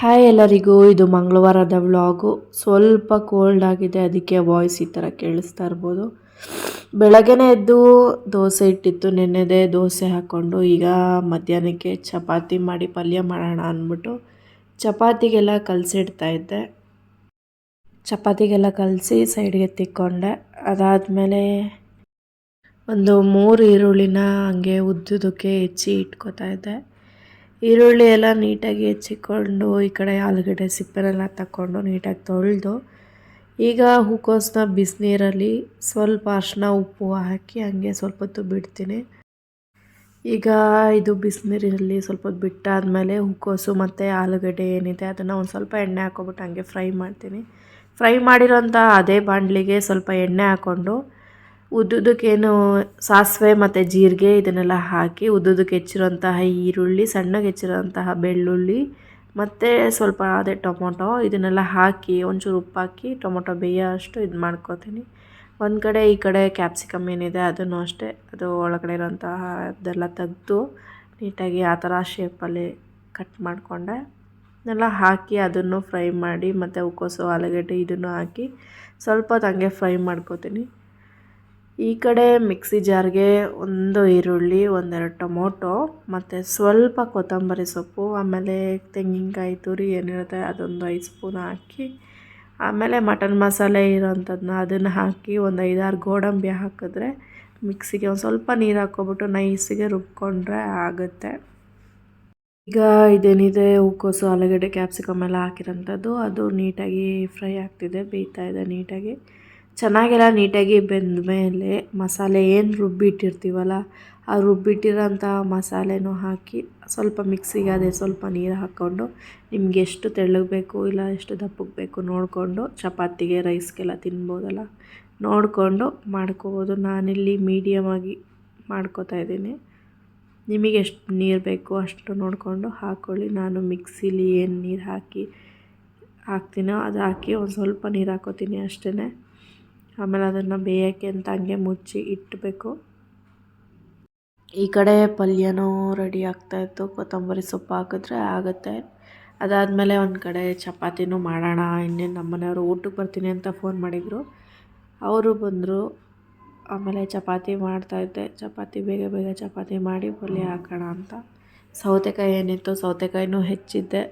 Hi ಎಲ್ಲರಿಗೂ, ಇದು ಮಂಗಳವಾರದ vlog. ಸ್ವಲ್ಪ ಕೋಲ್ಡ್ ಆಗಿದೆ, ಅದಕ್ಕೆ ವಾಯ್ಸ್ ಈ ಥರ ಕೇಳಿಸ್ತಾ ಇರ್ಬೋದು. ಬೆಳಗ್ಗೆನೇ ಎದ್ದು ದೋಸೆ ಇಟ್ಟಿತ್ತು, ನೆನ್ನೆದೇ ದೋಸೆ ಹಾಕ್ಕೊಂಡು ಈಗ ಮಧ್ಯಾಹ್ನಕ್ಕೆ ಚಪಾತಿ ಮಾಡಿ ಪಲ್ಯ ಮಾಡೋಣ ಅಂದ್ಬಿಟ್ಟು ಚಪಾತಿಗೆಲ್ಲ ಕಲಸಿಡ್ತಾ ಇದ್ದೆ. ಚಪಾತಿಗೆಲ್ಲ ಕಲಸಿ ಸೈಡ್ಗೆ ತಿಕ್ಕೊಂಡೆ. ಅದಾದಮೇಲೆ ಒಂದು ಮೂರು ಈರುಳ್ಳಿನ ಹಂಗೆ ಉದ್ದುದಕ್ಕೆ ಹೆಚ್ಚಿ ಇಟ್ಕೋತಾ ಇದ್ದೆ. ಈರುಳ್ಳಿ ಎಲ್ಲ ನೀಟಾಗಿ ಹೆಚ್ಚಿಕೊಂಡು ಈ ಕಡೆ ಆಲೂಗಡ್ಡೆ ಸಿಪ್ಪೆನೆಲ್ಲ ತಗೊಂಡು ನೀಟಾಗಿ ತೊಳೆದು, ಈಗ ಹೂಕೋಸನ್ನ ಬಿಸಿನೀರಲ್ಲಿ ಸ್ವಲ್ಪ ಅರ್ಶಿನ ಉಪ್ಪು ಹಾಕಿ ಹಂಗೆ ಸ್ವಲ್ಪ ಹೊತ್ತು ಬಿಡ್ತೀನಿ. ಈಗ ಇದು ಬಿಸಿನೀರಲ್ಲಿ ಸ್ವಲ್ಪ ಹೊತ್ತು ಬಿಟ್ಟಾದಮೇಲೆ ಹೂಕೋಸು ಮತ್ತು ಆಲೂಗಡ್ಡೆ ಏನಿದೆ ಅದನ್ನು ಒಂದು ಸ್ವಲ್ಪ ಎಣ್ಣೆ ಹಾಕ್ಕೊಬಿಟ್ಟು ಹಂಗೆ ಫ್ರೈ ಮಾಡ್ತೀನಿ. ಫ್ರೈ ಮಾಡಿರೋಂಥ ಅದೇ ಬಾಣಲಿಗೆ ಸ್ವಲ್ಪ ಎಣ್ಣೆ ಹಾಕ್ಕೊಂಡು ಉದ್ದುದಕ್ಕೇನು ಸಾಸಿವೆ ಮತ್ತು ಜೀರಿಗೆ ಇದನ್ನೆಲ್ಲ ಹಾಕಿ ಉದ್ದುದಕ್ಕೆ ಹೆಚ್ಚಿರೋಂತಹ ಈರುಳ್ಳಿ, ಸಣ್ಣಗೆ ಹೆಚ್ಚಿರೋಂತಹ ಬೆಳ್ಳುಳ್ಳಿ ಮತ್ತು ಸ್ವಲ್ಪ ಅದೇ ಟೊಮೊಟೊ ಇದನ್ನೆಲ್ಲ ಹಾಕಿ ಒಂಚೂರು ಉಪ್ಪು ಹಾಕಿ ಟೊಮೊಟೊ ಬೇಯೋ ಅಷ್ಟು ಇದು ಮಾಡ್ಕೋತೀನಿ. ಒಂದು ಕಡೆ ಈ ಕಡೆ ಕ್ಯಾಪ್ಸಿಕಮ್ ಏನಿದೆ ಅದನ್ನು ಅಷ್ಟೇ, ಅದು ಒಳಗಡೆ ಇರೋಂತಹ ಅದೆಲ್ಲ ತೆಗೆದು ನೀಟಾಗಿ ಆ ಥರ ಶೇಪಲ್ಲಿ ಕಟ್ ಮಾಡಿಕೊಂಡೆ. ಇದನ್ನೆಲ್ಲ ಹಾಕಿ ಅದನ್ನು ಫ್ರೈ ಮಾಡಿ ಮತ್ತು ಹೂಕೋಸು ಆಲೂಗಡ್ಡೆ ಇದನ್ನು ಹಾಕಿ ಸ್ವಲ್ಪ ಹೊತ್ತು ಹಂಗೆ ಫ್ರೈ ಮಾಡ್ಕೋತೀನಿ. ಈ ಕಡೆ ಮಿಕ್ಸಿ ಜಾರ್ಗೆ ಒಂದು ಈರುಳ್ಳಿ, ಒಂದೆರಡು ಟೊಮೊಟೊ, ಮತ್ತು ಸ್ವಲ್ಪ ಕೊತ್ತಂಬರಿ ಸೊಪ್ಪು, ಆಮೇಲೆ ತೆಂಗಿನಕಾಯಿ ತುರಿ ಏನಿರುತ್ತೆ ಅದೊಂದು ಐದು ಸ್ಪೂನ್ ಹಾಕಿ, ಆಮೇಲೆ ಮಟನ್ ಮಸಾಲೆ ಇರೋಂಥದ್ದನ್ನ ಅದನ್ನು ಹಾಕಿ ಒಂದು ಐದಾರು ಗೋಡಂಬಿ ಹಾಕಿದ್ರೆ ಮಿಕ್ಸಿಗೆ ಒಂದು ಸ್ವಲ್ಪ ನೀರು ಹಾಕ್ಕೊಬಿಟ್ಟು ನೈಸಿಗೆ ರುಬ್ಕೊಂಡ್ರೆ ಆಗುತ್ತೆ. ಈಗ ಇದೇನಿದೆ ಹೂಕೋಸು ಆಲೂಗಡ್ಡೆ, ಕ್ಯಾಪ್ಸಿಕಮ್ ಎಲ್ಲ ಹಾಕಿರೋಂಥದ್ದು, ಅದು ನೀಟಾಗಿ ಫ್ರೈ ಆಗ್ತಿದೆ, ಬೇಯ್ತಾ ಇದೆ ನೀಟಾಗಿ. ಚೆನ್ನಾಗೆಲ್ಲ ನೀಟಾಗಿ ಬೆಂದ ಮೇಲೆ ಮಸಾಲೆ ಏನು ರುಬ್ಬಿಟ್ಟಿರ್ತೀವಲ್ಲ, ಆ ರುಬ್ಬಿಟ್ಟಿರೋಂಥ ಮಸಾಲೆನೂ ಹಾಕಿ ಸ್ವಲ್ಪ ಮಿಕ್ಸಿಗೆ ಅದೇ ಸ್ವಲ್ಪ ನೀರು ಹಾಕ್ಕೊಂಡು ನಿಮ್ಗೆ ಎಷ್ಟು ತೆಳ್ಳಗೆ ಬೇಕು ಇಲ್ಲ ಎಷ್ಟು ದಪ್ಪಗೆ ಬೇಕು ನೋಡಿಕೊಂಡು ಚಪಾತಿಗೆ ರೈಸ್ಗೆಲ್ಲ ತಿನ್ಬೋದಲ್ಲ, ನೋಡಿಕೊಂಡು ಮಾಡ್ಕೋಬೋದು. ನಾನಿಲ್ಲಿ ಮೀಡಿಯಮಾಗಿ ಮಾಡ್ಕೋತಾ ಇದ್ದೀನಿ. ನಿಮಗೆ ಎಷ್ಟು ನೀರು ಬೇಕು ಅಷ್ಟು ನೋಡಿಕೊಂಡು ಹಾಕ್ಕೊಳ್ಳಿ ನಾನು ಮಿಕ್ಸಿಲಿ ಏನು ನೀರು ಹಾಕಿ ಹಾಕ್ತೀನೋ ಅದು ಹಾಕಿ ಒಂದು ಸ್ವಲ್ಪ ನೀರು ಹಾಕೋತೀನಿ ಅಷ್ಟೇ ಆಮೇಲೆ ಅದನ್ನು ಬೇಯೋಕ್ಕೆ ಅಂತ ಹಂಗೆ ಮುಚ್ಚಿ ಇಟ್ಟಬೇಕು ಈ ಕಡೆ ಪಲ್ಯನೂ ರೆಡಿ ಆಗ್ತಾಯಿತ್ತು ಕೊತ್ತಂಬರಿ ಸೊಪ್ಪು ಹಾಕಿದ್ರೆ ಆಗುತ್ತೆ. ಅದಾದಮೇಲೆ ಒಂದು ಕಡೆ ಚಪಾತಿನೂ ಮಾಡೋಣ, ಇನ್ನೇನು ನಮ್ಮ ಮನೆಯವರು ಊಟಕ್ಕೆ ಬರ್ತೀನಿ ಅಂತ ಫೋನ್ ಮಾಡಿದರು. ಅವರು ಬಂದರು. ಆಮೇಲೆ ಚಪಾತಿ ಮಾಡ್ತಾಯಿದ್ದೆ ಚಪಾತಿ ಬೇಗ ಬೇಗ ಚಪಾತಿ ಮಾಡಿ ಪಲ್ಯ ಹಾಕೋಣ ಅಂತ. ಸೌತೆಕಾಯಿ ಏನಿತ್ತು, ಸೌತೆಕಾಯಿನೂ ಹೆಚ್ಚಿದ್ದೆ.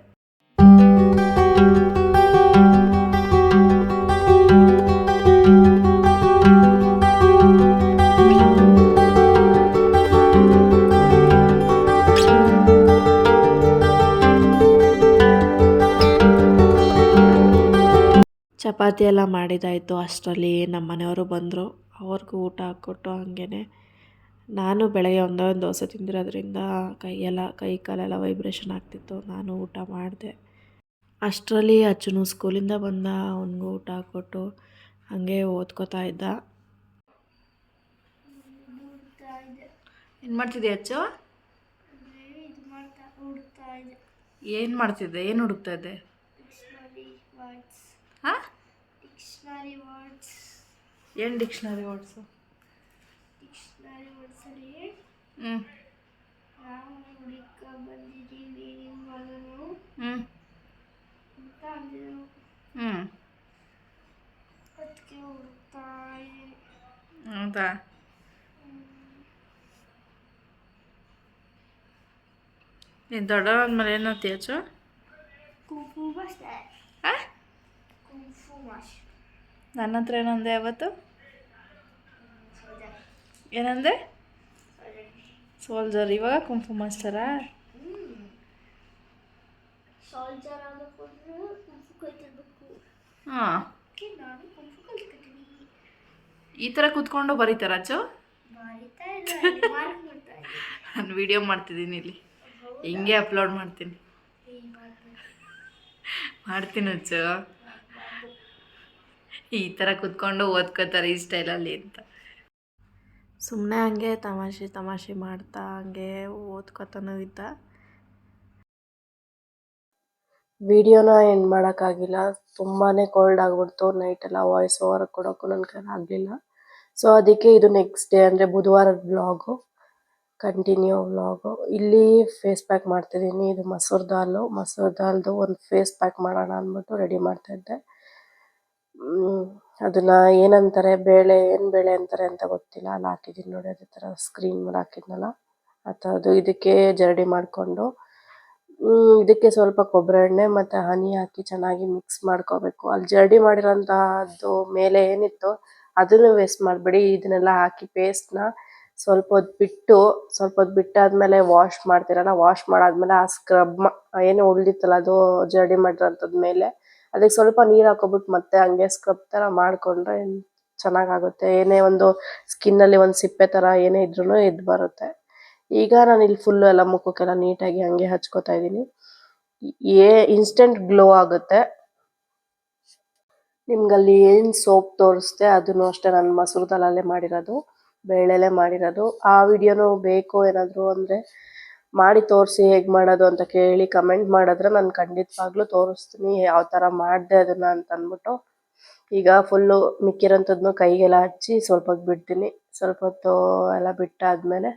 ಚಪಾತಿ ಎಲ್ಲ ಮಾಡಿದಾಯಿತು. ಅಷ್ಟರಲ್ಲಿ ನಮ್ಮ ಮನೆಯವರು ಬಂದರು. ಅವ್ರಿಗೂ ಊಟ ಹಾಕ್ಕೊಟ್ಟು ಹಾಗೇ ನಾನು ಬೆಳಗ್ಗೆ ಒಂದೇ ಒಂದು ದೋಸೆ ತಿಂದಿರೋದ್ರಿಂದ ಕೈಯೆಲ್ಲ ಕೈ ಕಾಲೆಲ್ಲ ವೈಬ್ರೇಷನ್ ಆಗ್ತಿತ್ತು. ನಾನು ಊಟ ಮಾಡಿದೆ. ಅಷ್ಟರಲ್ಲಿ ಅಚ್ಚನು ಸ್ಕೂಲಿಂದ ಬಂದ ಅವನಿಗೂ ಊಟ ಹಾಕ್ಕೊಟ್ಟು ಹಾಗೆ ಓದ್ಕೋತಾ ಇದ್ದ. ಏನು ಮಾಡ್ತಿದ್ದೆ ಅಚ್ಚು? ಏನು ಮಾಡ್ತಿದ್ದೆ? ಏನು ಹುಡುಕ್ತಾ ಇದ್ದೆ? ಹಾಂ? ಡಿಕ್ಷನರಿ ವರ್ಡ್ಸ್ ಏನು ಡಿಕ್ಷನರಿ ವರ್ಡ್ಸು ಡಿಕ್ಷನರಿ ವರ್ಡ್ಸಲ್ಲಿ ಹ್ಞೂ ನಾವು ಹುಡುಕ ಬಂದಿದ್ದೀವಿ ಮಗನು ಹ್ಞೂ ಅಂತ ಅಂದಿದ್ರು. ಹ್ಞೂ ಅದಕ್ಕೆ ಹುಡುಕ್ತಾ ಇದ್ದೀನಿ. ಹೌದಾ? ನೀನು ದೊಡ್ಡವಾದ್ಮೇಲೆ ಏನು ಓದ್ತೀಯ ಅಚ್ಚು ಕುಂಫು ಮಾಸ್ಟರ್ ಹಾಂ ಮಾಸ್ಟರ್ ನನ್ನ ಹತ್ರ ಏನಂದೆ ಅವತ್ತು? ಏನಂದೆ? ಸೋಲ್ಜರ್ ಇವಾಗ ಕುಂಫು ಮಾಸ್ಟರಾ? ಹಾಂ. ಈ ಥರ ಕೂತ್ಕೊಂಡು ಬರೀತಾರ ಅಚ್ಚು? ನಾನು ವಿಡಿಯೋ ಮಾಡ್ತಿದ್ದೀನಿ ಇಲ್ಲಿ. ಹಿಂಗೆ ಅಪ್ಲೋಡ್ ಮಾಡ್ತೀನಿ. ಮಾಡ್ತೀನಿ ಅಚ್ಚು. ಈ ಥರ ಕುತ್ಕೊಂಡು ಓದ್ಕೋತಾರೆ ಈ ಸ್ಟೈಲಲ್ಲಿ ಅಂತ. ಸುಮ್ಮನೆ ಹಂಗೆ ತಮಾಷೆ ತಮಾಷೆ ಮಾಡ್ತಾ ಹಂಗೆ ಓದ್ಕೋತಾನೂ ಇದ್ದ. ವಿಡಿಯೋನ ಏನು ಮಾಡೋಕ್ಕಾಗಿಲ್ಲ. ತುಂಬಾ ಕೋಲ್ಡ್ ಆಗಿಬಿಡ್ತು. ನೈಟೆಲ್ಲ ವಾಯ್ಸ್ ಓವರ್ ಕೊಡೋಕ್ಕೂ ನನ್ನ ಕೈಲಿ ಆಗಲಿಲ್ಲ. ಸೊ ಅದಕ್ಕೆ ಇದು ನೆಕ್ಸ್ಟ್ ಡೇ ಅಂದರೆ ಬುಧವಾರದ ಬ್ಲಾಗು ಕಂಟಿನ್ಯೂ ವ್ಲಾಗು ಇಲ್ಲಿ ಫೇಸ್ ಪ್ಯಾಕ್ ಮಾಡ್ತಿದ್ದೀನಿ. ಇದು ಮಸೂರ್ ದಾಲು ಮಸೂರ್ ದಾಲ್ದು ಒಂದು ಫೇಸ್ ಪ್ಯಾಕ್ ಮಾಡೋಣ ಅಂದ್ಬಿಟ್ಟು ರೆಡಿ ಮಾಡ್ತಾ ಇದ್ದೆ. ಅದನ್ನ ಏನಂತಾರೆ? ಬೇಳೆ, ಏನು ಬೇಳೆ ಅಂತಾರೆ ಅಂತ ಗೊತ್ತಿಲ್ಲ. ಅಲ್ಲಿ ಹಾಕಿದೀನಿ ನೋಡಿ, ಅದೇ ಥರ ಸ್ಕ್ರೀನ್ ಮೇಲೆ ಹಾಕಿದ್ನಲ್ಲ? ಥರದ್ದು ಇದಕ್ಕೆ ಜರಡಿ ಮಾಡಿಕೊಂಡು ಇದಕ್ಕೆ ಸ್ವಲ್ಪ ಕೊಬ್ಬರಿ ಎಣ್ಣೆ ಮತ್ತು ಹನಿ ಹಾಕಿ ಚೆನ್ನಾಗಿ ಮಿಕ್ಸ್ ಮಾಡ್ಕೋಬೇಕು. ಅಲ್ಲಿ ಜರಡಿ ಮಾಡಿರೋಂತಹದ್ದು ಮೇಲೆ ಏನಿತ್ತು ಅದನ್ನು ವೇಸ್ಟ್ ಮಾಡಬೇಡಿ. ಇದನ್ನೆಲ್ಲ ಹಾಕಿ ಪೇಸ್ಟ್ನ ಸ್ವಲ್ಪ ಹೊತ್ತು ಬಿಟ್ಟು, ಸ್ವಲ್ಪ ಹೊತ್ತು ಬಿಟ್ಟಾದ್ಮೇಲೆ ವಾಶ್ ಮಾಡ್ತೀರಲ್ಲ ವಾಶ್ ಮಾಡಾದ್ಮೇಲೆ ಆ ಸ್ಕ್ರಬ್ ಏನು ಉಳಿದಿತ್ತಲ್ಲ, ಅದು ಜರಡಿ ಮಾಡಿರೋಂಥದ್ದು ಮೇಲೆ ಅದಕ್ಕೆ ಸ್ವಲ್ಪ ನೀರು ಹಾಕೊಬಿಟ್ಟು ಮತ್ತೆ ಹಂಗೆ ಸ್ಕ್ರಬ್ ಥರ ಮಾಡಿಕೊಂಡ್ರೆ ಚೆನ್ನಾಗಾಗುತ್ತೆ. ಏನೇ ಒಂದು ಸ್ಕಿನ್ನಲ್ಲಿ ಒಂದು ಸಿಪ್ಪೆ ಥರ ಏನೇ ಇದ್ರೂ ಎದ್ದು ಬರುತ್ತೆ. ಈಗ ನಾನು ಇಲ್ಲಿ ಫುಲ್ಲು ಎಲ್ಲ ಮುಖಕ್ಕೆಲ್ಲ ನೀಟಾಗಿ ಹಂಗೆ ಹಚ್ಕೋತಾ ಇದ್ದೀನಿ. ಏ ಇನ್ಸ್ಟೆಂಟ್ ಗ್ಲೋ ಆಗುತ್ತೆ. ನಿಮ್ಗಲ್ಲಿ ಏನು ಸೋಪ್ ತೋರಿಸ್ದೆ ಅದನ್ನು ಅಷ್ಟೇ ನಾನು ಮಸೂರ್ ದಲ್ಲೇ ಮಾಡಿರೋದು ಬೇಳೆಲೆ ಮಾಡಿರೋದು. ಆ ವಿಡಿಯೋನು ಬೇಕು ಏನಾದರೂ ಅಂದರೆ ಮಾಡಿ ತೋರಿಸಿ ಹೇಗೆ ಮಾಡೋದು ಅಂತ ಕೇಳಿ ಕಮೆಂಟ್ ಮಾಡಿದ್ರೆ ನಾನು ಖಂಡಿತವಾಗ್ಲೂ ತೋರಿಸ್ತೀನಿ ಯಾವ ಥರ ಮಾಡಿದೆ ಅದನ್ನು ಅಂತ ಅಂದ್ಬಿಟ್ಟು. ಈಗ ಫುಲ್ಲು ಮಿಕ್ಕಿರೋಂಥದ್ದನ್ನು ಕೈಗೆಲ್ಲ ಹಚ್ಚಿ ಸ್ವಲ್ಪ ಬಿಡ್ತೀನಿ. ಸ್ವಲ್ಪ ಹೊತ್ತು ಎಲ್ಲ ಬಿಟ್ಟಾದ್ಮೇಲೆ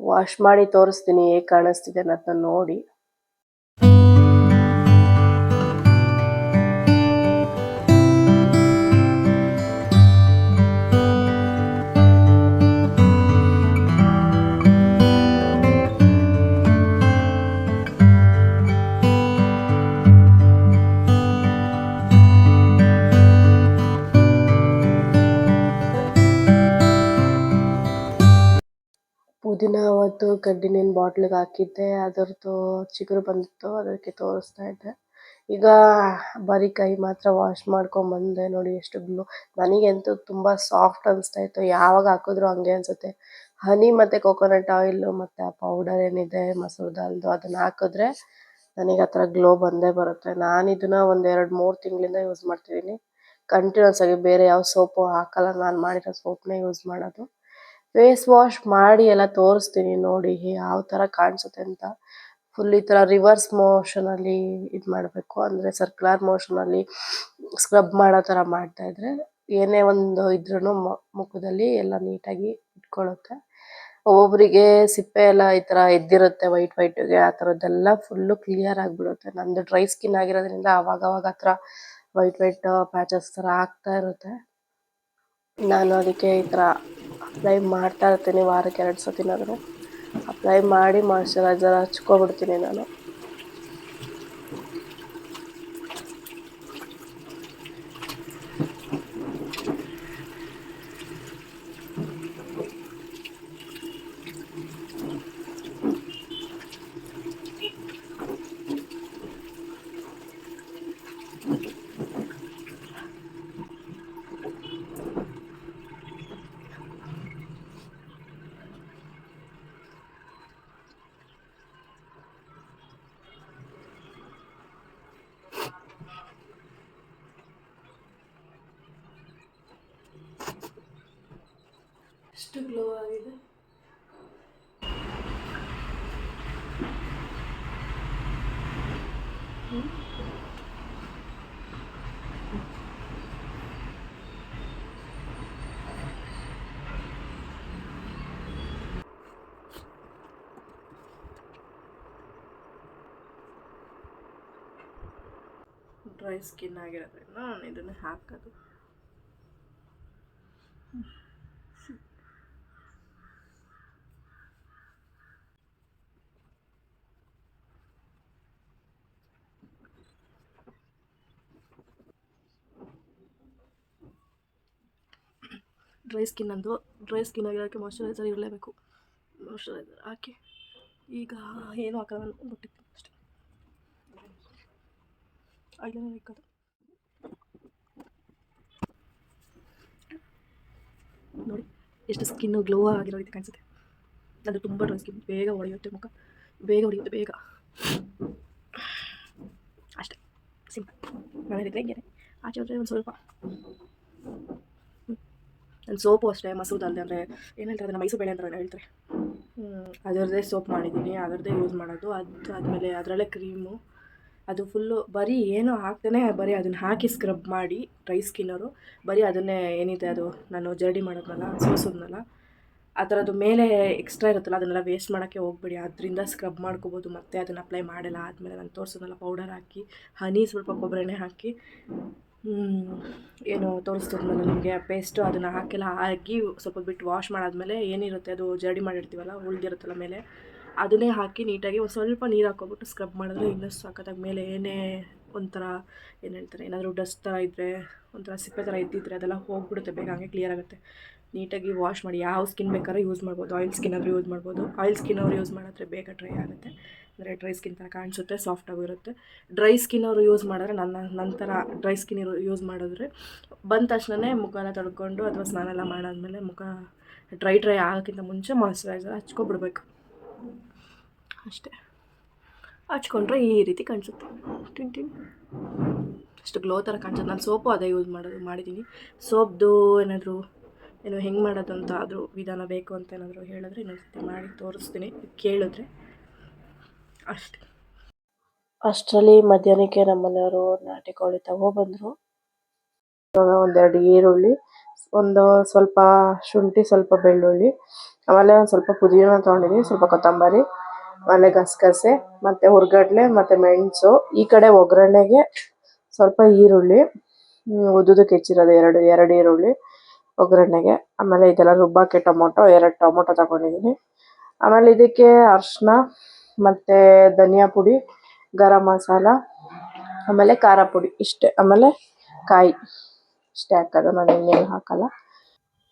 ವಾಶ್ ಮಾಡಿ ತೋರಿಸ್ತೀನಿ ಹೇಗೆ ಕಾಣಿಸ್ತಿದೆ ಅನ್ನೋದನ್ನ ನೋಡಿ. ಪುದೀನ ಕಡ್ಡಿನೇನ್ ಬಾಟಲ್ ಬಾಟ್ಲಿಗೆ ಹಾಕಿದ್ದೆ. ಅದರದ್ದು ಚಿಗುರು ಬಂದಿತ್ತು, ಅದಕ್ಕೆ ತೋರಿಸ್ತಾ ಇದ್ದೆ. ಈಗ ಬರೀ ಕೈ ಮಾತ್ರ ವಾಶ್ ಮಾಡ್ಕೊಂಬಂದೆ ನೋಡಿ ಎಷ್ಟು ಗ್ಲೋ ನನಗಂತೂ ತುಂಬ ಸಾಫ್ಟ್ ಅನಿಸ್ತಾ ಇತ್ತು. ಯಾವಾಗ ಹಾಕಿದ್ರು ಹಂಗೆ ಅನಿಸುತ್ತೆ. ಹನಿ ಮತ್ತು ಕೊಕೊನಟ್ ಆಯಿಲು ಮತ್ತು ಆ ಪೌಡರ್ ಏನಿದೆ, ಮಸೂರ್ ದಾಲ್ದು ಅದನ್ನು ಹಾಕಿದ್ರೆ ನನಗೆ ಆ ಥರ ಗ್ಲೋ ಬಂದೇ ಬರುತ್ತೆ. ನಾನು ಇದನ್ನ ಒಂದು ಎರಡು ಮೂರು ತಿಂಗಳಿಂದ ಯೂಸ್ ಮಾಡ್ತಿದ್ದೀನಿ ಕಂಟಿನ್ಯೂಸ್ ಆಗಿ ಬೇರೆ ಯಾವ ಸೋಪು ಹಾಕಲ್ಲ, ನಾನು ಮಾಡಿರೋ ಸೋಪ್ನೇ ಯೂಸ್ ಮಾಡೋದು. ಫೇಸ್ ವಾಶ್ ಮಾಡಿ ಎಲ್ಲ ತೋರಿಸ್ತೀನಿ ನೋಡಿ ಯಾವ ಥರ ಕಾಣಿಸುತ್ತೆ ಅಂತ. ಫುಲ್ ಈ ಥರ ರಿವರ್ಸ್ ಮೋಷನಲ್ಲಿ ಇದು ಮಾಡಬೇಕು. ಅಂದರೆ ಸರ್ಕ್ಯುಲರ್ ಮೋಷನಲ್ಲಿ ಸ್ಕ್ರಬ್ ಮಾಡೋ ಥರ ಮಾಡ್ತಾಯಿದ್ರೆ ಏನೇ ಒಂದು ಇದ್ರೂ ಮುಖದಲ್ಲಿ ಎಲ್ಲ ನೀಟಾಗಿ ಇಟ್ಕೊಳ್ಳುತ್ತೆ. ಒಬ್ಬೊಬ್ಬರಿಗೆ ಸಿಪ್ಪೆ ಎಲ್ಲ ಈ ಥರ ಎದ್ದಿರುತ್ತೆ ವೈಟ್ ವೈಟ್ಗೆ ಆ ಥರದ್ದೆಲ್ಲ ಫುಲ್ಲು ಕ್ಲಿಯರ್ ಆಗಿಬಿಡುತ್ತೆ. ನಂದು ಡ್ರೈ ಸ್ಕಿನ್ ಆಗಿರೋದ್ರಿಂದ ಅವಾಗ ಅವಾಗ ಆ ಥರ ವೈಟ್ ವೈಟ್ ಪ್ಯಾಚಸ್ ಥರ ಆಗ್ತಾ ಇರುತ್ತೆ. ನಾನು ಅದಕ್ಕೆ ಈ ಥರ ಅಪ್ಲೈ ಮಾಡ್ತಾ ಇರ್ತೀನಿ ವಾರಕ್ಕೆ ಎರಡು ಸತಿನಾದರೂ ಅಪ್ಲೈ ಮಾಡಿ ಮಾಯ್ಶ್ಚರೈಸರ್ ಹಚ್ಕೊಬಿಡ್ತೀನಿ ನಾನು. ಎಷ್ಟು ಗ್ಲೋ ಆಗಿದೆ? ಡ್ರೈ ಸ್ಕಿನ್ ಆಗಿರೋದ್ರಿಂದ ನಾನು ಇದನ್ನು ಹಾಕೋದು. ಡ್ರೈ ಸ್ಕಿನ್ ಅಂದು ಡ್ರೈ ಸ್ಕಿನ್ ಆಗಿರೋಕ್ಕೆ ಮಾಯ್ಶ್ಚರೈಸರ್ ಇರಲೇಬೇಕು. ಮಾಯ್ಶ್ಚರೈಸರ್ ಹಾಕಿ, ಈಗ ಏನು ನಾನು ಬಿಟ್ಟಿದ್ದೀನಿ ಅಷ್ಟೇ. ಐಲೈನರ್ ಇಕ್ಕೋದು ನೋಡಿ, ಎಷ್ಟು ಸ್ಕಿನ್ನು ಗ್ಲೋ ಆಗಿರೋ ರೀತಿ ಕಾಣಿಸುತ್ತೆ. ಅದು ತುಂಬ ಡ್ರೈ ಸ್ಕಿನ್ ಬೇಗ ಹೊಡೆಯುತ್ತೆ ಮುಖ. ಬೇಗ ಹೊಡೆಯುತ್ತೆ, ಬೇಗ. ಅಷ್ಟೇ. ಸಿಂಪಲ್ ಮನೇಲಿದ್ದರೆ ಹಿಂಗೆ ಆಚೆ ಹೋದರೆ ಒಂದು ಸ್ವಲ್ಪ ನನ್ನ ಸೋಪು ಅಷ್ಟೇ ಮಸೂದ್ ಅಲ್ಲದೆ ಅಂದರೆ ಏನು ಹೇಳ್ತಾರೆ ಅದನ್ನು ಮೈಸೂರು ಬೇಳೆ ಅಂತ ಹೇಳ್ತಾರೆ. ಅದರದ್ದೇ ಸೋಪ್ ಮಾಡಿದ್ದೀನಿ, ಅದರದ್ದೇ ಯೂಸ್ ಮಾಡೋದು, ಅದು ಆದಮೇಲೆ ಅದರಲ್ಲೇ ಕ್ರೀಮು ಅದು ಫುಲ್ಲು ಬರೀ ಏನೂ ಹಾಕ್ದೇ ಬರೀ ಅದನ್ನು ಹಾಕಿ ಸ್ಕ್ರಬ್ ಮಾಡಿ ಡ್ರೈ ಸ್ಕಿನ್ನವರು ಬರೀ ಅದನ್ನೇ ಏನಿದೆ ಅದು ನಾನು ಜರ್ಡಿ ಮಾಡೋದ್ನಲ್ಲ, ಸೋಸೋದ್ನಲ್ಲ, ಆ ಥರದ್ದು ಮೇಲೆ ಎಕ್ಸ್ಟ್ರಾ ಇರುತ್ತಲ್ಲ ಅದನ್ನೆಲ್ಲ ವೇಸ್ಟ್ ಮಾಡೋಕ್ಕೆ ಹೋಗ್ಬೇಡಿ, ಅದರಿಂದ ಸ್ಕ್ರಬ್ ಮಾಡ್ಕೋಬೋದು, ಮತ್ತೆ ಅದನ್ನು ಅಪ್ಲೈ ಮಾಡಲ್ಲ, ಆದಮೇಲೆ ನಾನು ತೋರಿಸೋದಲ್ಲ ಪೌಡರ್ ಹಾಕಿ ಹನಿ ಸ್ವಲ್ಪ ಕೊಬ್ಬರಿ ಎಣ್ಣೆ ಹಾಕಿ ಏನು ತೋರಿಸ್ತಿದ್ನಲ್ಲ ನಿಮಗೆ ಪೇಸ್ಟು ಅದನ್ನು ಹಾಕೆಲ್ಲ ಹಾಕಿ ಸ್ವಲ್ಪ ಬಿಟ್ಟು ವಾಶ್ ಮಾಡಾದ್ಮೇಲೆ ಏನಿರುತ್ತೆ ಅದು ಜರ್ಡಿ ಮಾಡಿರ್ತೀವಲ್ಲ, ಉಳಿದಿರುತ್ತಲ್ಲ ಮೇಲೆ, ಅದನ್ನೇ ಹಾಕಿ ನೀಟಾಗಿ ಒಂದು ಸ್ವಲ್ಪ ನೀರು ಹಾಕೋಬಿಟ್ಟು ಸ್ಕ್ರಬ್ ಮಾಡಿದ್ರೆ ಇನ್ನಷ್ಟು ಸಖತ್ತಾಗಿ ಮೇಲೆ ಏನೇ ಒಂಥರ ಏನು ಹೇಳ್ತಾರೆ, ಏನಾದರೂ ಡಸ್ಟ್ ಥರ ಇದ್ದರೆ ಒಂಥರ ಸಿಪ್ಪೆ ಥರ ಇದ್ದಿದ್ರೆ ಅದೆಲ್ಲ ಹೋಗ್ಬಿಡುತ್ತೆ ಬೇಗ, ಹಂಗೆ ಕ್ಲಿಯರ್ ಆಗುತ್ತೆ. ನೀಟಾಗಿ ವಾಶ್ ಮಾಡಿ, ಯಾವ ಸ್ಕಿನ್ ಬೇಕಾದ್ರೂ ಯೂಸ್ ಮಾಡ್ಬೋದು ಆಯಿಲ್ ಸ್ಕಿನ್ ಆದರೂ ಯೂಸ್ ಮಾಡ್ಬೋದು ಆಯಿಲ್ ಸ್ಕಿನ್ ಅವರು ಯೂಸ್ ಮಾಡಿದ್ರೆ ಬೇಗ ಡ್ರೈ ಆಗುತ್ತೆ. ಅಂದರೆ ಡ್ರೈ ಸ್ಕಿನ್ ಥರ ಕಾಣಿಸುತ್ತೆ ಸಾಫ್ಟ್ ಆಗಿರುತ್ತೆ ಡ್ರೈ ಸ್ಕಿನ್ ಅವರು ಯೂಸ್ ಮಾಡಿದ್ರೆ ನನ್ನ ನಂತರ ಡ್ರೈ ಸ್ಕಿನ್ ಇರೋ ಯೂಸ್ ಮಾಡಿದ್ರೆ ಬಂದ ತಕ್ಷಣವೇ ಮುಖನ ತೊಳ್ಕೊಂಡು ಅಥವಾ ಸ್ನಾನ ಎಲ್ಲ ಮಾಡಾದಮೇಲೆ ಮುಖ ಡ್ರೈ ಡ್ರೈ ಆಗೋಕ್ಕಿಂತ ಮುಂಚೆ ಮಾಯ್ಶ್ಚರೈಸರ್ ಹಚ್ಕೊಬಿಡ್ಬೇಕು. ಅಷ್ಟೇ. ಹಚ್ಕೊಂಡ್ರೆ ಈ ರೀತಿ ಕಾಣಿಸುತ್ತೆ. Tin tin. ಅಷ್ಟು ಗ್ಲೋ ಥರ ಕಾಣಿಸುತ್ತೆ. ನಾನು ಸೋಪು ಅದೇ ಯೂಸ್ ಮಾಡೋದು ಮಾಡಿದ್ದೀನಿ ಸೋಪ್ದು ಏನಾದರೂ, ಏನು ಹೆಂಗೆ ಮಾಡೋದು ಅಂತ ಆದರೂ ವಿಧಾನ ಬೇಕು ಅಂತ ಏನಾದರೂ ಹೇಳಿದ್ರೆ ಇನ್ನೊಂದು ಸತಿ ಮಾಡಿ ತೋರಿಸ್ತೀನಿ. ಕೇಳಿದ್ರೆ. ಅಷ್ಟೇ. ಅಷ್ಟರಲ್ಲಿ ಮಧ್ಯಾಹ್ನಕ್ಕೆ ನಮ್ಮ ಮನೆಯವರು ನಾಟಿ ಕೋಳಿ ತಗೊಬಂದರು ಇವಾಗ ಒಂದೆರಡು ಈರುಳ್ಳಿ, ಒಂದು ಸ್ವಲ್ಪ ಶುಂಠಿ, ಸ್ವಲ್ಪ ಬೆಳ್ಳುಳ್ಳಿ, ಆಮೇಲೆ ಒಂದು ಸ್ವಲ್ಪ ಪುದೀನ ತೊಗೊಂಡಿದ್ದೀನಿ ಸ್ವಲ್ಪ ಕೊತ್ತಂಬರಿ, ಆಮೇಲೆ ಗಸಗಸೆ, ಮತ್ತೆ ಹುರ್ಗಡ್ಲೆ, ಮತ್ತೆ ಮೆಣಸು, ಈ ಕಡೆ ಒಗ್ಗರಣೆಗೆ ಸ್ವಲ್ಪ ಈರುಳ್ಳಿ ಉದ್ದುದು ಹೆಚ್ಚಿರೋದು ಎರಡು ಎರಡು ಈರುಳ್ಳಿ ಒಗ್ಗರಣೆಗೆ. ಆಮೇಲೆ ಇದೆಲ್ಲ ರುಬ್ಬಕ್ಕೆ ಟೊಮೊಟೊ, ಎರಡು ಟೊಮೊಟೊ ತಗೊಂಡಿದ್ದೀನಿ ಆಮೇಲೆ ಇದಕ್ಕೆ ಅರಿಶಿನ ಮತ್ತೆ ಧನಿಯಾ ಪುಡಿ, ಗರಂ ಮಸಾಲ, ಆಮೇಲೆ ಖಾರ ಪುಡಿ ಇಷ್ಟೇ. ಆಮೇಲೆ ಕಾಯಿ ಇಷ್ಟೇ ಹಾಕೋದು. ನಾನು ಇನ್ನೇನು ಹಾಕಲ್ಲ.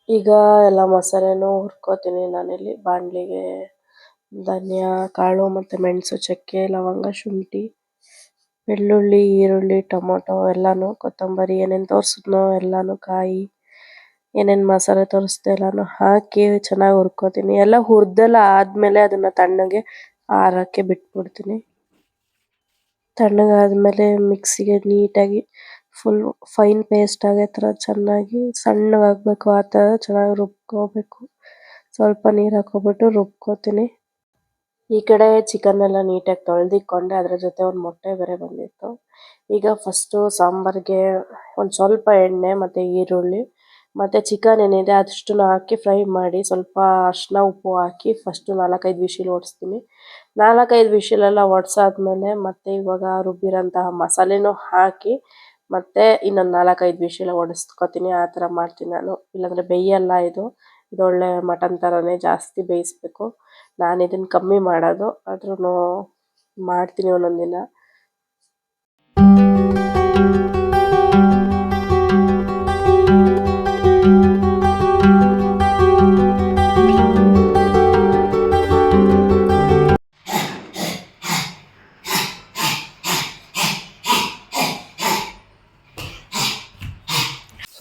ಈಗ ಎಲ್ಲ ಮಸಾಲೆನೂ ಹುರ್ಕೋತೀನಿ. ನಾನಿಲ್ಲಿ ಬಾಣಲಿಗೆ ಧನಿಯಾ, ಕಾಳು ಮತ್ತು ಮೆಣಸು, ಚಕ್ಕೆ, ಲವಂಗ, ಶುಂಠಿ, ಬೆಳ್ಳುಳ್ಳಿ, ಈರುಳ್ಳಿ, ಟೊಮೊಟೊ ಎಲ್ಲನೂ, ಕೊತ್ತಂಬರಿ ಏನೇನು ತೋರಿಸಿದ್ನೋ ಎಲ್ಲನೂ, ಕಾಯಿ ಏನೇನು ಮಸಾಲೆ ತೋರಿಸ್ದೆ ಎಲ್ಲನೂ ಹಾಕಿ ಚೆನ್ನಾಗಿ ಹುರ್ಕೋತೀನಿ. ಎಲ್ಲ ಹುರಿದೆಲ್ಲ ಆದಮೇಲೆ ಅದನ್ನು ತಣ್ಣಗೆ ಆರೋಕ್ಕೆ ಬಿಟ್ಬಿಡ್ತೀನಿ. ತಣ್ಣಗಾದ್ಮೇಲೆ ಮಿಕ್ಸಿಗೆ ನೀಟಾಗಿ ಫುಲ್ ಫೈನ್ ಪೇಸ್ಟ್ ಆಗೋ ಥರ ಚೆನ್ನಾಗಿ ಸಣ್ಣಗಾಗಬೇಕು, ಆ ಥರ ಚೆನ್ನಾಗಿ ರುಬ್ಕೋಬೇಕು. ಸ್ವಲ್ಪ ನೀರು ಹಾಕೋಬಿಟ್ಟು ರುಬ್ಕೋತೀನಿ. ಈ ಕಡೆ ಚಿಕನ್ ಎಲ್ಲ ನೀಟಾಗಿ ತೊಳೆದಿಕ್ಕೊಂಡೆ ಅದರ ಜೊತೆ ಒಂದು ಮೊಟ್ಟೆ ಬೇರೆ ಬಂದಿತ್ತು. ಈಗ ಫಸ್ಟು ಸಾಂಬಾರಿಗೆ ಒಂದು ಸ್ವಲ್ಪ ಎಣ್ಣೆ ಮತ್ತು ಈರುಳ್ಳಿ ಮತ್ತು ಚಿಕನ್ ಏನಿದೆ ಅದಷ್ಟನ್ನು ಹಾಕಿ ಫ್ರೈ ಮಾಡಿ ಸ್ವಲ್ಪ ಅರಿಶಿನ ಉಪ್ಪು ಹಾಕಿ ಫಸ್ಟು ನಾಲ್ಕೈದು ವಿಶಿಲ್ ಓಡಿಸ್ತೀನಿ ನಾಲ್ಕೈದು ವಿಶಿಲೆಲ್ಲ ಒಡ್ಸಾದ್ಮೇಲೆ ಮತ್ತೆ ಇವಾಗ ರುಬ್ಬಿರೋಂತಹ ಮಸಾಲೆನೂ ಹಾಕಿ ಮತ್ತೆ ಇನ್ನೊಂದು ನಾಲ್ಕೈದು ವಿಶಿಲ ಹೊಡೆಸ್ಕೊತೀನಿ ಆ ಥರ ಮಾಡ್ತೀನಿ ನಾನು. ಇಲ್ಲಾಂದರೆ ಬೇಯಲ್ಲ ಇದು. ಇದೊಳ್ಳೆ ಮಟನ್ ಥರನೇ ಜಾಸ್ತಿ ಬೇಯಿಸ್ಬೇಕು. ನಾನು ಇದನ್ನು ಕಮ್ಮಿ ಮಾಡೋದು. ಆದ್ರೂ ಮಾಡ್ತೀನಿ ಒಂದೊಂದು ದಿನ.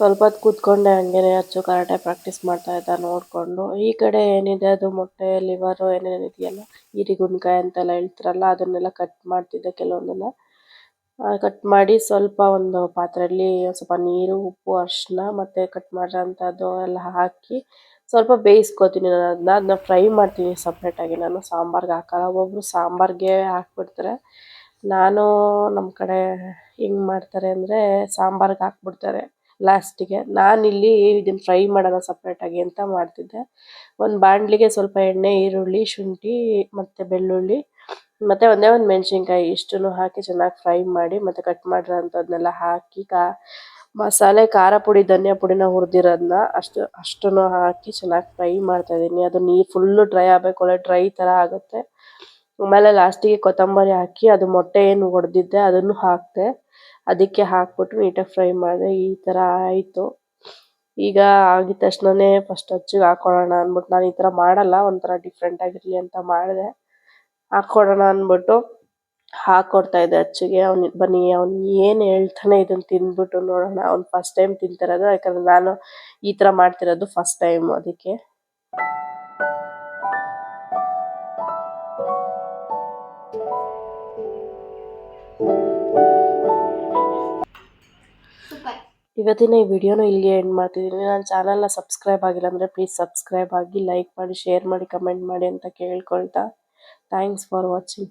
ಸ್ವಲ್ಪ ಹೊತ್ತು ಕೂತ್ಕೊಂಡೆ ಹಂಗೇನೆ ಅಚ್ಚು ಕರಾಟೆ ಪ್ರಾಕ್ಟೀಸ್ ಮಾಡ್ತಾ ಇದ್ದ ನೋಡಿಕೊಂಡು. ಈ ಕಡೆ ಏನಿದೆ? ಅದು ಮೊಟ್ಟೆ ಲಿವರು ಏನೇನು ಇದೆಯಲ್ಲ? ಈರಿಗುಣ್ಕಾಯಿ ಅಂತೆಲ್ಲ ಹೇಳ್ತಾರಲ್ಲ, ಅದನ್ನೆಲ್ಲ ಕಟ್ ಮಾಡ್ತಿದ್ದೆ ಕೆಲವೊಂದೆಲ್ಲ ಕಟ್ ಮಾಡಿ ಸ್ವಲ್ಪ ಒಂದು ಪಾತ್ರೆಯಲ್ಲಿ ಸ್ವಲ್ಪ ನೀರು, ಉಪ್ಪು ಅರಿಶಿನ ಮತ್ತು ಕಟ್ ಮಾಡಿರೋಂಥದ್ದು ಎಲ್ಲ ಹಾಕಿ ಸ್ವಲ್ಪ ಬೇಯಿಸ್ಕೊತೀನಿ ನಾನು ಅದನ್ನ ಅದನ್ನ ಫ್ರೈ ಮಾಡ್ತೀನಿ ಸಪ್ರೇಟಾಗಿ ನಾನು ಸಾಂಬಾರ್ಗೆ ಹಾಕಲ್ಲ. ಒಬ್ಬೊಬ್ರು ಸಾಂಬಾರ್ಗೆ ಹಾಕ್ಬಿಡ್ತಾರೆ. ನಾನು ನಮ್ಮ ಕಡೆ ಹೆಂಗೆ ಮಾಡ್ತಾರೆ ಅಂದರೆ ಸಾಂಬಾರ್ಗೆ ಹಾಕ್ಬಿಡ್ತಾರೆ. ಲಾಸ್ಟಿಗೆ ನಾನಿಲ್ಲಿ ಇದನ್ನು ಫ್ರೈ ಮಾಡೋಲ್ಲ ಸಪ್ರೇಟಾಗಿ ಅಂತ ಮಾಡ್ತಿದ್ದೆ. ಒಂದು ಬಾಣಲಿಗೆ ಸ್ವಲ್ಪ ಎಣ್ಣೆ, ಈರುಳ್ಳಿ, ಶುಂಠಿ ಮತ್ತು ಬೆಳ್ಳುಳ್ಳಿ ಮತ್ತು ಒಂದೇ ಒಂದು ಮೆಣಸಿನ್ಕಾಯಿ ಇಷ್ಟನ್ನು ಹಾಕಿ ಚೆನ್ನಾಗಿ ಫ್ರೈ ಮಾಡಿ ಮತ್ತು ಕಟ್ ಮಾಡಿರೋಂಥದ್ದನ್ನೆಲ್ಲ ಹಾಕಿ ಕಾ ಮಸಾಲೆ, ಖಾರ ಪುಡಿ, ಧನಿಯಾ ಪುಡಿನ ಹುರಿದಿರೋದನ್ನ ಅಷ್ಟು, ಅಷ್ಟನ್ನು ಹಾಕಿ ಚೆನ್ನಾಗಿ ಫ್ರೈ ಮಾಡ್ತಾಯಿದ್ದೀನಿ ಅದು ನೀರು ಫುಲ್ಲು ಡ್ರೈ ಆಗಬೇಕು, ಒಳ್ಳೆ ಡ್ರೈ ಥರ ಆಗುತ್ತೆ. ಆಮೇಲೆ ಲಾಸ್ಟಿಗೆ ಕೊತ್ತಂಬರಿ ಹಾಕಿ ಅದು ಮೊಟ್ಟೆ ಏನು ಹೊಡೆದಿದ್ದೆ ಅದನ್ನು ಹಾಕಿದೆ. ಅದಕ್ಕೆ ಹಾಕ್ಬಿಟ್ಟು ನೀಟಾಗಿ ಫ್ರೈ ಮಾಡಿದೆ. ಈ ಥರ ಆಯಿತು. ಈಗ ಆಗಿದ ತಕ್ಷಣನೇ ಫಸ್ಟ್ ಅಚ್ಚಿಗೆ ಹಾಕ್ಕೊಡೋಣ ಅಂದ್ಬಿಟ್ಟು ನಾನು ಈ ಥರ ಮಾಡಲ್ಲ, ಒಂಥರ ಡಿಫ್ರೆಂಟ್ ಆಗಿರಲಿ ಅಂತ ಮಾಡಿದೆ. ಹಾಕ್ಕೊಡೋಣ ಅಂದ್ಬಿಟ್ಟು ಹಾಕ್ಕೊಡ್ತಾ ಇದ್ದೆ ಅಚ್ಚಿಗೆ. ಅವ್ನು ಬನ್ನಿ, ಅವ್ನು ಏನು ಹೇಳ್ತಾನೆ ಇದನ್ನು ತಿಂದ್ಬಿಟ್ಟು ನೋಡೋಣ. ಅವ್ನು ಫಸ್ಟ್ ಟೈಮ್ ತಿಂತಿರೋದು, ಯಾಕಂದ್ರೆ ನಾನು ಈ ಥರ ಮಾಡ್ತಿರೋದು ಫಸ್ಟ್ ಟೈಮ್ ಅದಕ್ಕೆ. ಇವತ್ತಿನ ಈ ವಿಡಿಯೋನ ಇಲ್ಲಿಗೆ ಎಂಡ್ ಮಾಡ್ತಿದ್ದೀನಿ. ನನ್ನ ಚಾನಲ್ನ ಸಬ್ಸ್ಕ್ರೈಬ್ ಆಗಿಲ್ಲ ಅಂದರೆ ಪ್ಲೀಸ್ ಸಬ್ಸ್ಕ್ರೈಬ್ ಆಗಿ ಲೈಕ್ ಮಾಡಿ ಶೇರ್ ಮಾಡಿ ಕಮೆಂಟ್ ಮಾಡಿ ಅಂತ ಕೇಳ್ಕೊಳ್ತಾ. Thanks for watching